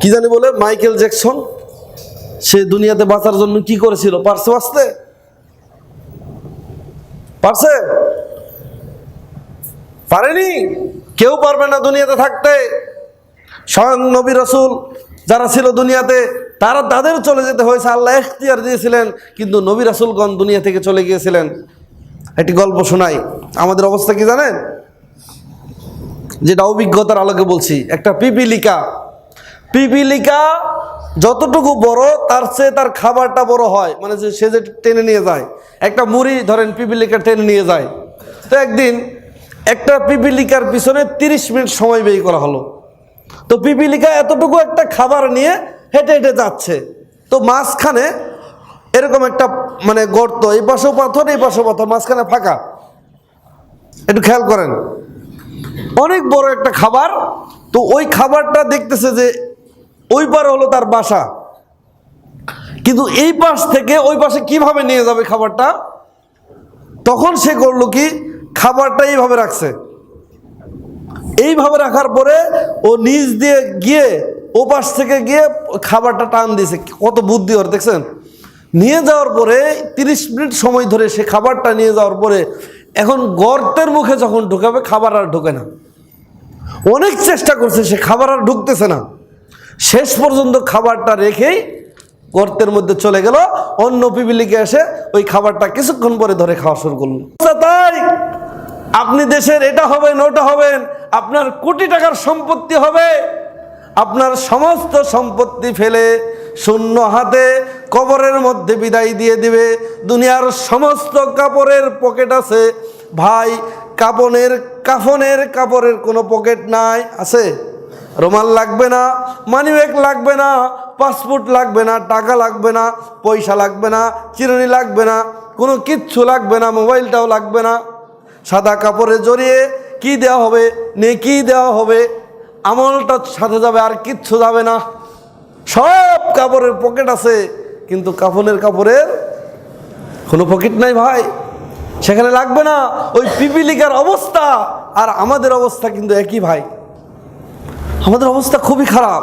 কি জানি বলে, মাইকেল জ্যাকসন, সে দুনিয়াতে বাঁচার জন্য কি করেছিল? পারছে বাঁচতে? পারছে? পারেনি? কেউ পারবে না দুনিয়াতে থাকতে। স্বয়ং নবী রসুল যারা ছিল দুনিয়াতে, তারা তাদের চলে যেতে হয়েছে। আল্লাহ এখতিয়ার দিয়েছিলেন, কিন্তু নবী রাসুলগণ দুনিয়া থেকে চলে গিয়েছিলেন। একটি গল্প শোনাই। আমাদের অবস্থা কি জানেন? যেটা অভিজ্ঞতার আলোকে বলছি। একটা পিপিলিকা পিপিলিকা যতটুকু বড়, তার চেয়ে তার খাবারটা বড় হয়। মানে যে সে যে টেনে নিয়ে যায়, একটা মুড়ি ধরেন পিপিলিকা টেনে নিয়ে যায়। তো একদিন একটা পিপিলিকার পিছনে তিরিশ মিনিট সময় ব্যয় করা হলো। তো পিপিলিকা এতটুকু একটা খাবার নিয়ে হেঁটে হেঁটে যাচ্ছে। তো মাঝখানে এরকম একটা মানে গর্ত, এই পাশেও পাথর, এই পাশেও পাথর, মাঝখানে ফাঁকা। একটু খেয়াল করেন। অনেক বড় একটা খাবার। তো ওই খাবারটা দেখতেছে যে ওই পার হলো তার বাসা। কিন্তু এই পাশ থেকে ওই পাশে কীভাবে নিয়ে যাবে খাবারটা? তখন সে করল কি? খাবারটা এইভাবে রাখছে। এইভাবে রাখার পরে ও নিচ দিয়ে গিয়ে ও পাশ থেকে গিয়ে খাবারটা টান দিয়েছে। কত বুদ্ধি ওর, দেখছেন? নিয়ে যাওয়ার পরে তিরিশ মিনিট সময় ধরে সে খাবারটা নিয়ে যাওয়ার পরে এখন গর্তের মুখে যখন ঢুকাবে, খাবার আর ঢোকে না। অনেক চেষ্টা করছে, সে খাবার আর ঢুকতেছে না। শেষ পর্যন্ত খাবারটা রেখেই গর্তের মধ্যে চলে গেল। অন্য পিপিলিকে এসে ওই খাবারটা কিছুক্ষণ পরে ধরে খাওয়া শুরু করল। আচ্ছা, তাই আপনি দেশের এটা হবেন ওটা হবেন আপনার কোটি টাকার সম্পত্তি হবে। আপনার সমস্ত সম্পত্তি ফেলে শূন্য হাতে কবরের মধ্যে বিদায় দিয়ে দিবে। দুনিয়ার সমস্ত কাপড়ের পকেট আছে। ভাই কাপনের কাফনের কাপড়ের কোনো পকেট নাই আছে? রুমাল লাগবে না মানিব্যাগ লাগবে না পাসপোর্ট লাগবে না, টাকা লাগবে না, পয়সা লাগবে না, চিরুনি লাগবে না, কোনো কিচ্ছু লাগবে না, মোবাইলটাও লাগবে না। সাদা কাপড়ে জড়িয়ে কি দেওয়া হবে, নেকি দেওয়া হবে, আমলটা সাথে যাবে আর কিচ্ছু যাবে না। সব কাপড়ের পকেট আছে, কিন্তু কাফনের কাপড়ের কোনো পকেট নাই ভাই। সেখানে লাগবে না, ওই পিপিলিকার অবস্থা আর আমাদের অবস্থা কিন্তু একই ভাই। আমাদের অবস্থা খুবই খারাপ।